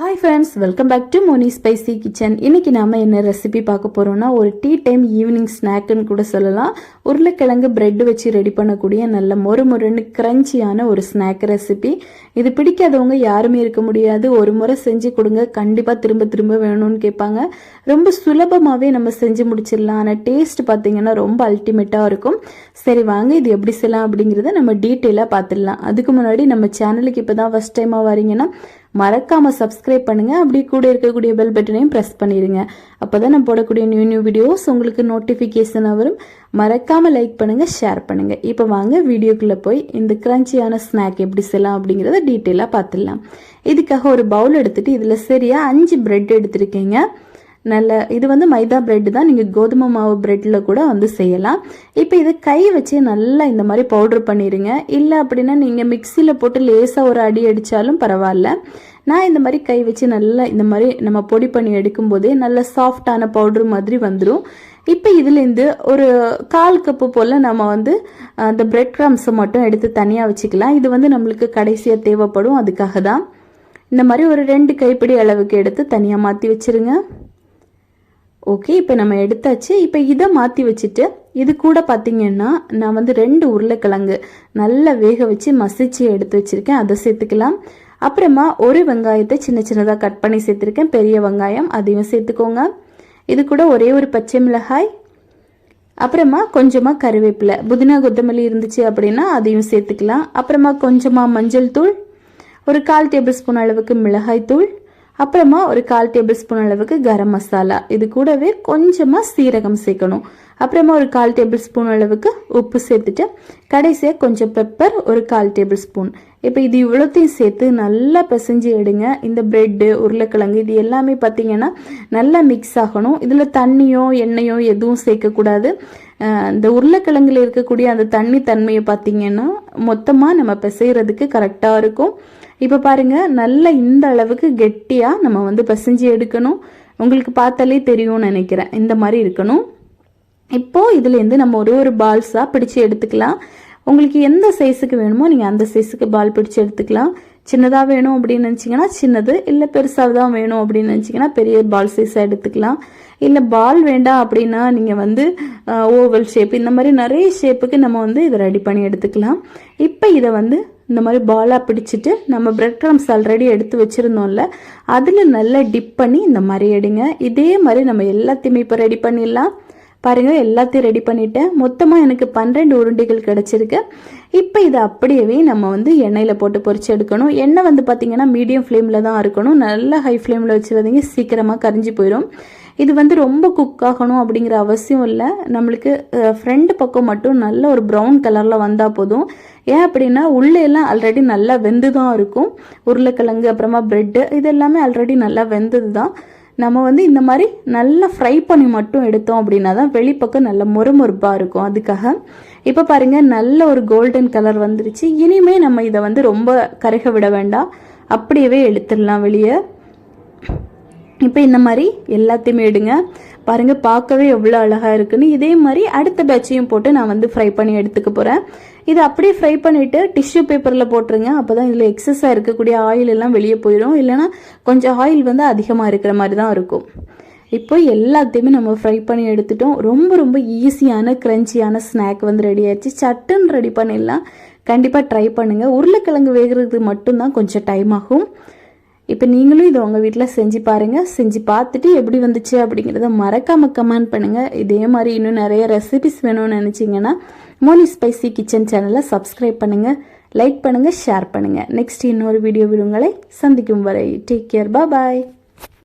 Hi friends welcome back to Moni spicy kitchen இன்னைக்கு நாம் என்ன ரெசிபி பார்க்க போகிறோம்னா ஒரு டீ டைம் ஈவினிங் ஸ்நாக்குன்னு கூட சொல்லலாம். உருளைக்கிழங்கு பிரெட் வச்சு ரெடி பண்ணக்கூடிய நல்ல மொறு மொறுன்னு கிரன்ச்சியான ஒரு ஸ்நாக் ரெசிபி இது பிடிக்காதவங்க யாருமே இருக்க முடியாது. ஒரு முறை செஞ்சு கொடுங்க. கண்டிப்பாக திரும்ப திரும்ப வேணும்னு கேட்பாங்க. ரொம்ப சுலபமாகவே நம்ம செஞ்சு முடிச்சிடலாம். ஆனால் டேஸ்ட் பார்த்தீங்கன்னா ரொம்ப அல்டிமேட்டாக இருக்கும். சரி வாங்க இது எப்படி செய்யலாம் அப்படிங்கிறத நம்ம டீட்டெயிலாக பார்த்துடலாம். அதுக்கு முன்னாடி நம்ம சேனலுக்கு இப்போ தான் ஃபஸ்ட் டைமாக வரீங்கன்னா மறக்காம சப்ஸ்கிரைப் பண்ணுங்க. அப்படி கூட இருக்கக்கூடிய பெல் பட்டனையும் ப்ரெஸ் பண்ணிடுங்க. அப்பதான் நான் போடக்கூடிய நியூ நியூ வீடியோஸ் உங்களுக்கு நோட்டிஃபிகேஷன் வரும். மறக்காம லைக் பண்ணுங்க ஷேர் பண்ணுங்க. இப்போ வாங்க வீடியோக்குள்ள போய் இந்த கிரன்ச்சியான ஸ்நாக் எப்படி செய்யலாம் அப்படிங்கிறத டீட்டெயிலாக பார்த்துடலாம். இதுக்காக ஒரு பவுல் எடுத்துட்டு இதில் சரியா அஞ்சு பிரெட் எடுத்திருக்கீங்க. நல்ல இது வந்து மைதா பிரெட் தான். நீங்கள் கோதுமை மாவு பிரெட்டில் கூட வந்து செய்யலாம். இப்போ இதை கை வச்சு நல்லா இந்த மாதிரி பவுட்ரு பண்ணிடுங்க இல்லை அப்படின்னா நீங்கள் மிக்சியில் போட்டு லேசாக ஒரு அடி அடித்தாலும் பரவாயில்ல. நான் இந்த மாதிரி கை வச்சு நல்லா இந்த மாதிரி நம்ம பொடி பண்ணி எடுக்கும்போதே நல்ல சாஃப்டான பவுட்ரு மாதிரி வந்துடும் இப்போ இதுலேருந்து ஒரு கால் கப்பு போல் நம்ம வந்து அந்த பிரெட் க்ரம்ஸை மட்டும் எடுத்து தனியாக வச்சுக்கலாம். இது வந்து நம்மளுக்கு கடைசியாக தேவைப்படும். அதுக்காக தான். இந்த மாதிரி ஒரு ரெண்டு கைப்பிடி அளவுக்கு எடுத்து தனியாக மாற்றி வச்சுருங்க. ஓகே இப்போ நம்ம எடுத்தாச்சு. இப்போ இதை மாற்றி வச்சுட்டு இது கூட பார்த்தீங்கன்னா நான் வந்து ரெண்டு உருளைக்கிழங்கு நல்லா வேக வச்சு மசிச்சு எடுத்து வச்சுருக்கேன். அதை சேர்த்துக்கலாம். அப்புறமா ஒரு வெங்காயத்தை சின்ன சின்னதாக கட் பண்ணி சேர்த்துருக்கேன். பெரிய வெங்காயம் அதையும் சேர்த்துக்கோங்க. இது கூட ஒரே ஒரு பச்சை மிளகாய். அப்புறமா கொஞ்சமாக கருவேப்பிலை. புதினா கொத்தமல்லி இருந்துச்சு அப்படின்னா அதையும் சேர்த்துக்கலாம். அப்புறமா கொஞ்சமாக மஞ்சள் தூள். ஒரு கால் டேபிள் ஸ்பூன் அளவுக்கு மிளகாய் தூள். அப்புறமா ஒரு கால் டேபிள் ஸ்பூன் அளவுக்கு கரம் மசாலா. இது கூடவே கொஞ்சமாக சீரகம் சேர்க்கணும். அப்புறமா ஒரு கால் டேபிள் ஸ்பூன் அளவுக்கு உப்பு சேர்த்துட்டு கடைசியாக கொஞ்சம் பெப்பர் ஒரு கால் டேபிள் ஸ்பூன். இப்போ இது இவ்வளோத்தையும் சேர்த்து நல்லா பிசைஞ்சு எடுங்க. இந்த பிரெட்டு உருளைக்கிழங்கு இது எல்லாமே பார்த்தீங்கன்னா நல்லா மிக்ஸ் ஆகணும். இதில் தண்ணியோ எண்ணெயோ எதுவும் சேர்க்கக்கூடாது. இந்த உருளைக்கிழங்குல இருக்கக்கூடிய அந்த தண்ணி தன்மையை பார்த்தீங்கன்னா மொத்தமாக நம்ம பிசைகிறதுக்கு கரெக்டாக இருக்கும். இப்போ பாருங்க நல்ல இந்த அளவுக்கு கெட்டியாக நம்ம வந்து பிசைஞ்சு எடுக்கணும். உங்களுக்கு பார்த்தாலே தெரியும்னு நினைக்கிறேன். இந்த மாதிரி இருக்கணும். இப்போ இதுலேருந்து நம்ம ஒரு ஒரு பால்ஸாக பிடிச்சி எடுத்துக்கலாம். உங்களுக்கு எந்த சைஸுக்கு வேணுமோ நீங்கள் அந்த சைஸுக்கு பால் பிடிச்சி எடுத்துக்கலாம். சின்னதாக வேணும் அப்படின்னு நினச்சிங்கன்னா சின்னது இல்லை பெருசாக தான் வேணும் அப்படின்னு நினச்சிங்கன்னா பெரிய பால் சைஸாக எடுத்துக்கலாம். இல்லை பால் வேண்டாம் அப்படின்னா நீங்கள் வந்து ஓவல் ஷேப் இந்த மாதிரி நிறைய ஷேப்புக்கு நம்ம வந்து இதை ரெடி பண்ணி எடுத்துக்கலாம். இப்போ இதை வந்து இந்த மாதிரி பாலாக பிடிச்சிட்டு நம்ம பிரெட் க்ரம்ஸ் ஆல்ரெடி எடுத்து வச்சுருந்தோம்ல அதில் நல்லா டிப் பண்ணி இந்த மாதிரி எடுங்க. இதே மாதிரி நம்ம எல்லாத்தையுமே இப்போ ரெடி பண்ணிடலாம். பாருங்கள் எல்லாத்தையும் ரெடி பண்ணிட்டேன். மொத்தமாக எனக்கு பன்னிரெண்டு உருண்டைகள் கிடச்சிருக்கு. இப்போ இதை அப்படியே நம்ம வந்து எண்ணெயில் போட்டு பொறிச்சு எடுக்கணும். எண்ணெய் வந்து பார்த்திங்கன்னா மீடியம் ஃப்ளேமில் தான் இருக்கணும் நல்லா ஹை ஃப்ளேமில் வச்சுருந்தீங்க சீக்கிரமாக கரிஞ்சு போயிடும் இது வந்து ரொம்ப குக் ஆகணும் அப்படிங்கிற அவசியம் இல்லை. நம்மளுக்கு ஃப்ரெண்டு பக்கம் மட்டும் நல்ல ஒரு ப்ரௌன் கலரில் வந்தால் போதும். ஏன் அப்படின்னா உள்ளே எல்லாம் ஆல்ரெடி நல்லா வெந்து தான் இருக்கும். உருளைக்கிழங்கு அப்புறமா ப்ரெட்டு இது எல்லாமே ஆல்ரெடி நல்லா வெந்தது தான் நம்ம வந்து இந்த மாதிரி நல்லா ஃப்ரை பண்ணி மட்டும் எடுத்தோம் அப்படின்னா தான் வெளிப்பக்கம் நல்ல மொறுமொறுப்பாக இருக்கும். அதுக்காக இப்போ பாருங்கள் நல்ல ஒரு கோல்டன் கலர் வந்துருச்சு. இனிமே நம்ம இதை வந்து ரொம்ப கருக விட வேண்டாம். அப்படியே எடுத்துடலாம் வெளியே. இப்போ இந்த மாதிரி எல்லாத்தையுமே எடுங்க. பாருங்கள் பார்க்கவே எவ்வளோ அழகாக இருக்குன்னு. இதே மாதிரி அடுத்த பேட்சையும் போட்டு நான் வந்து ஃப்ரை பண்ணி எடுத்துக்க போகிறேன் இதை அப்படியே ஃப்ரை பண்ணிவிட்டு டிஷ்யூ பேப்பரில் போட்டுருங்க. அப்போ தான் இதில் எக்ஸஸாக இருக்கக்கூடிய ஆயில் எல்லாம் வெளியே போயிடும் இல்லைனா கொஞ்சம் ஆயில் வந்து அதிகமாக இருக்கிற மாதிரி தான் இருக்கும். இப்போ எல்லாத்தையுமே நம்ம ஃப்ரை பண்ணி எடுத்துட்டோம். ரொம்ப ரொம்ப ஈஸியான க்ரன்ச்சியான ஸ்நாக் வந்து ரெடி ஆயிடுச்சு. சட்டுன்னு ரெடி பண்ணிடலாம். கண்டிப்பாக ட்ரை பண்ணுங்கள் உருளைக்கிழங்கு வேகிறதுக்கு மட்டும்தான் கொஞ்சம் டைம் ஆகும். இப்போ நீங்களும் இதை உங்கள் வீட்டில் செஞ்சு பாருங்கள் செஞ்சு பார்த்துட்டு எப்படி வந்துச்சு அப்படிங்கிறத மறக்காமல் கமெண்ட் பண்ணுங்கள் இதே மாதிரி இன்னும் நிறைய ரெசிபிஸ் வேணும்னு நினச்சிங்கன்னா மோனி ஸ்பைசி கிச்சன் சேனலை சப்ஸ்கிரைப் பண்ணுங்கள் லைக் பண்ணுங்கள் ஷேர் பண்ணுங்கள் நெக்ஸ்ட் இன்னொரு வீடியோவில் உங்களை சந்திக்கும் வரை டேக் கேர் பாய்